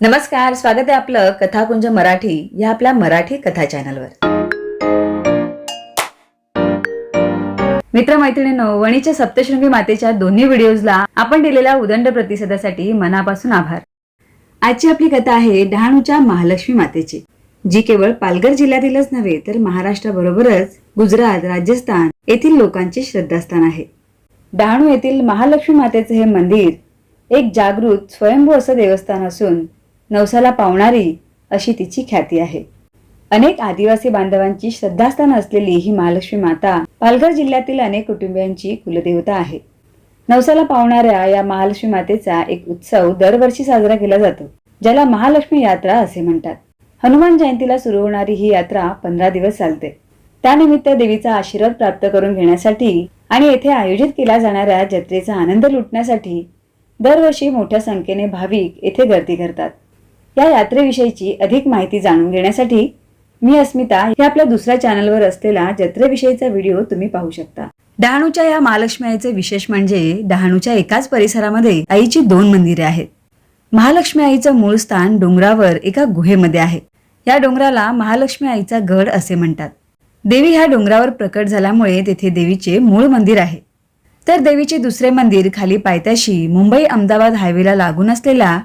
नमस्कार स्वागत आहे आपलं कथाकुंज मराठी या आपल्या मराठी कथा चॅनलवर. मित्रमैत्रिणींनो वणीच्या सप्तशृंगी मातेच्या दोन्ही व्हिडिओजला आपण दिलेल्या उदंड प्रतिसादासाठी मनापासून आभार. आजची आपली कथा आहे डहाणूच्या महालक्ष्मी मातेची जी केवळ पालघर जिल्ह्यातीलच नव्हे तर महाराष्ट्राबरोबरच गुजरात राजस्थान येथील लोकांचे श्रद्धास्थान आहे. डहाणू येथील महालक्ष्मी मातेचे हे मंदिर एक जागृत स्वयंभू असं देवस्थान असून नवसाला पावणारी अशी तिची ख्याती आहे. अनेक आदिवासी बांधवांची श्रद्धास्थान असलेली ही महालक्ष्मी माता पालघर जिल्ह्यातील अनेक कुटुंबियांची कुलदेवता आहे. नवसाला पावणाऱ्या या महालक्ष्मी मातेचा एक उत्सव दरवर्षी साजरा केला जातो ज्याला महालक्ष्मी यात्रा असे म्हणतात. हनुमान जयंतीला सुरू होणारी ही यात्रा पंधरा दिवस चालते. त्यानिमित्त देवीचा आशीर्वाद प्राप्त करून घेण्यासाठी आणि येथे आयोजित केल्या जाणाऱ्या जत्रेचा आनंद लुटण्यासाठी दरवर्षी मोठ्या संख्येने भाविक येथे गर्दी करतात. या यात्रेविषयीची अधिक माहिती जाणून घेण्यासाठी मी अस्मिता. हे आपल्या दुसऱ्या चॅनलवर असलेला जत्रेविषयीचा व्हिडिओ तुम्ही पाहू शकता. डहाणूच्या या महालक्ष्मी आईचे विशेष म्हणजे डहाणूच्या एकाच परिसरामध्ये आईची दोन मंदिरे आहेत. महालक्ष्मी आईचं मूळ स्थान डोंगरावर एका गुहेमध्ये आहे. या डोंगराला महालक्ष्मी आईचा गड असे म्हणतात. देवी ह्या डोंगरावर प्रकट झाल्यामुळे तेथे देवीचे मूळ मंदिर आहे. तर देवीचे दुसरे मंदिर खाली पायथ्याशी मुंबई अहमदाबाद हायवेला लागून असलेल्या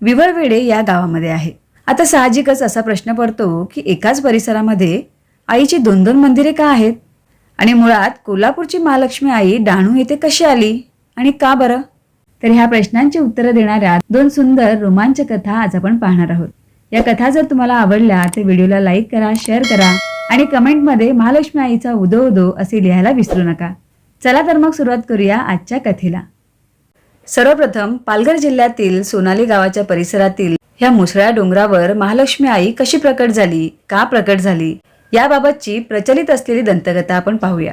विवळवेडे या गावामध्ये आहे. आता साहजिकच असा प्रश्न पडतो की एकाच परिसरामध्ये आईची दोन दोन मंदिरे का आहेत? आणि मुळात कोल्हापूरची महालक्ष्मी आई डहाणू येथे कशी आली? आणि का बरं? तर ह्या प्रश्नांची उत्तरं देणाऱ्या दोन सुंदर रोमांच कथा आज आपण पाहणार आहोत. या कथा जर तुम्हाला आवडल्या तर व्हिडिओला लाईक करा शेअर करा आणि कमेंटमध्ये महालक्ष्मी आईचा उदो उदो असे लिहायला विसरू नका. चला तर मग सुरुवात करूया आजच्या कथेला. सर्वप्रथम पालघर जिल्ह्यातील सोनाली गावाच्या परिसरातील ह्या मुसळ्या डोंगरावर महालक्ष्मी आई कशी प्रकट झाली का प्रकट झाली याबाबतची प्रचलित असलेली दंतकथा आपण पाहूया.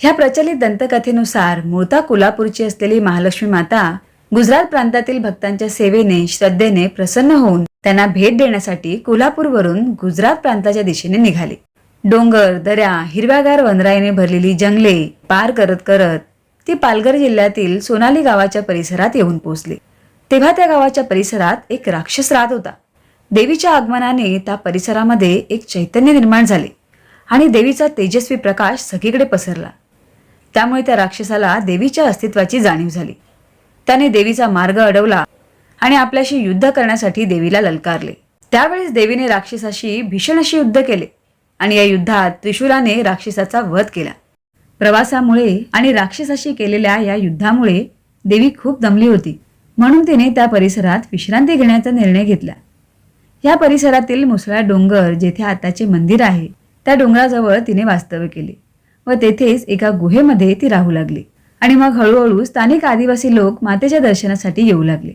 ह्या प्रचलित दंतकथेनुसार मूळता कोल्हापूरची असलेली महालक्ष्मी माता गुजरात प्रांतातील भक्तांच्या सेवेने श्रद्धेने प्रसन्न होऊन त्यांना भेट देण्यासाठी कोल्हापूरवरून गुजरात प्रांताच्या दिशेने निघाली. डोंगर दऱ्या हिरव्यागार वनराईने भरलेली जंगले पार करत करत ती पालघर जिल्ह्यातील सोनाली गावाच्या परिसरात येऊन पोहोचली. तेव्हा त्या गावाच्या परिसरात एक राक्षस राहत होता. देवीच्या आगमनाने त्या परिसरामध्ये एक चैतन्य निर्माण झाले आणि देवीचा तेजस्वी प्रकाश सगळीकडे पसरला. त्यामुळे त्या राक्षसाला देवीच्या अस्तित्वाची जाणीव झाली. त्याने देवीचा मार्ग अडवला आणि आपल्याशी युद्ध करण्यासाठी देवीला ललकारले. त्यावेळेस देवीने राक्षसाशी भीषण अशी युद्ध केले आणि या युद्धात त्रिशूलाने राक्षसाचा वध केला. प्रवासामुळे आणि राक्षसाशी केलेल्या या युद्धामुळे देवी खूप दमली होती. म्हणून तिने त्या परिसरात विश्रांती घेण्याचा निर्णय घेतला. या परिसरातील मुसळा डोंगर जेथे आताचे मंदिर आहे त्या डोंगराजवळ तिने वास्तव्य केले व तेथेच एका गुहेमध्ये ती राहू लागली आणि मग हळूहळू स्थानिक आदिवासी लोक मातेच्या दर्शनासाठी येऊ लागले.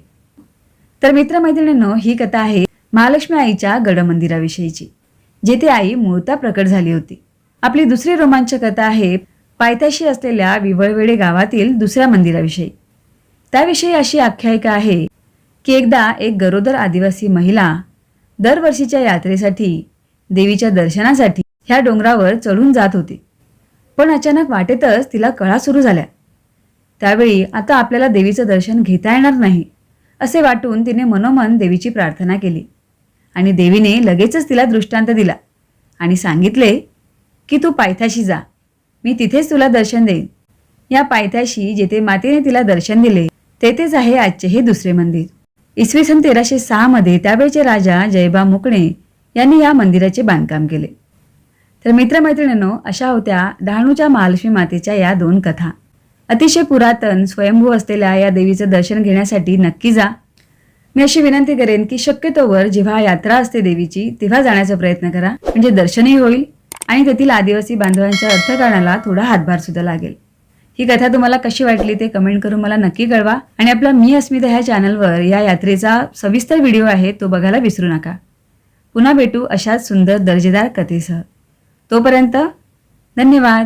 तर मित्रमैत्रिणींनो ही कथा आहे महालक्ष्मी आईच्या गडमंदिराविषयीची जेथे आई मूळता प्रकट झाली होती. आपली दुसरी रोमांचक कथा आहे पायथ्याशी असलेल्या विवळवेडे गावातील दुसऱ्या मंदिराविषयी. त्याविषयी अशी आख्यायिका आहे की एकदा एक गरोदर आदिवासी महिला दरवर्षीच्या यात्रेसाठी देवीच्या दर्शनासाठी ह्या डोंगरावर चढून जात होती. पण अचानक वाटेतच तिला कळा सुरू झाल्या. त्यावेळी आता आपल्याला देवीचं दर्शन घेता येणार नाही असे वाटून तिने मनोमन देवीची प्रार्थना केली. आणि देवीने लगेचच तिला दृष्टांत दिला आणि सांगितले की तू पायथ्याशी जा. मी तिथेच तुला दर्शन देईन. या पायथ्याशी जेथे मातेने तिला दर्शन दिले तेथेच आहे आजचे हे दुसरे मंदिर. इसवी सन तेराशे सहामध्ये त्यावेळचे राजा जयबा मुकणे यांनी या मंदिराचे बांधकाम केले. तर मित्रमैत्रिणींनो अशा होत्या डहाणूच्या महालक्ष्मी मातेच्या या दोन कथा. अतिशय पुरातन स्वयंभू असलेल्या या देवीचं दर्शन घेण्यासाठी नक्की जा. मी अशी विनंती करेन की शक्यतोवर जेव्हा यात्रा असते देवीची तेव्हा जाण्याचा प्रयत्न करा. म्हणजे दर्शनही होईल. आणि तेथील आदिवासी बांधवांच्या अर्थकारणाला थोडा हातभार सुद्धा लागेल. ही कथा तुम्हाला कशी वाटली ते कमेंट करून मला नक्की कळवा आणि आपला मी अस्मिता ह्या चॅनलवर या यात्रेचा सविस्तर व्हिडिओ आहे तो बघायला विसरू नका. पुन्हा भेटू अशाच सुंदर दर्जेदार कथेसह. तोपर्यंत धन्यवाद.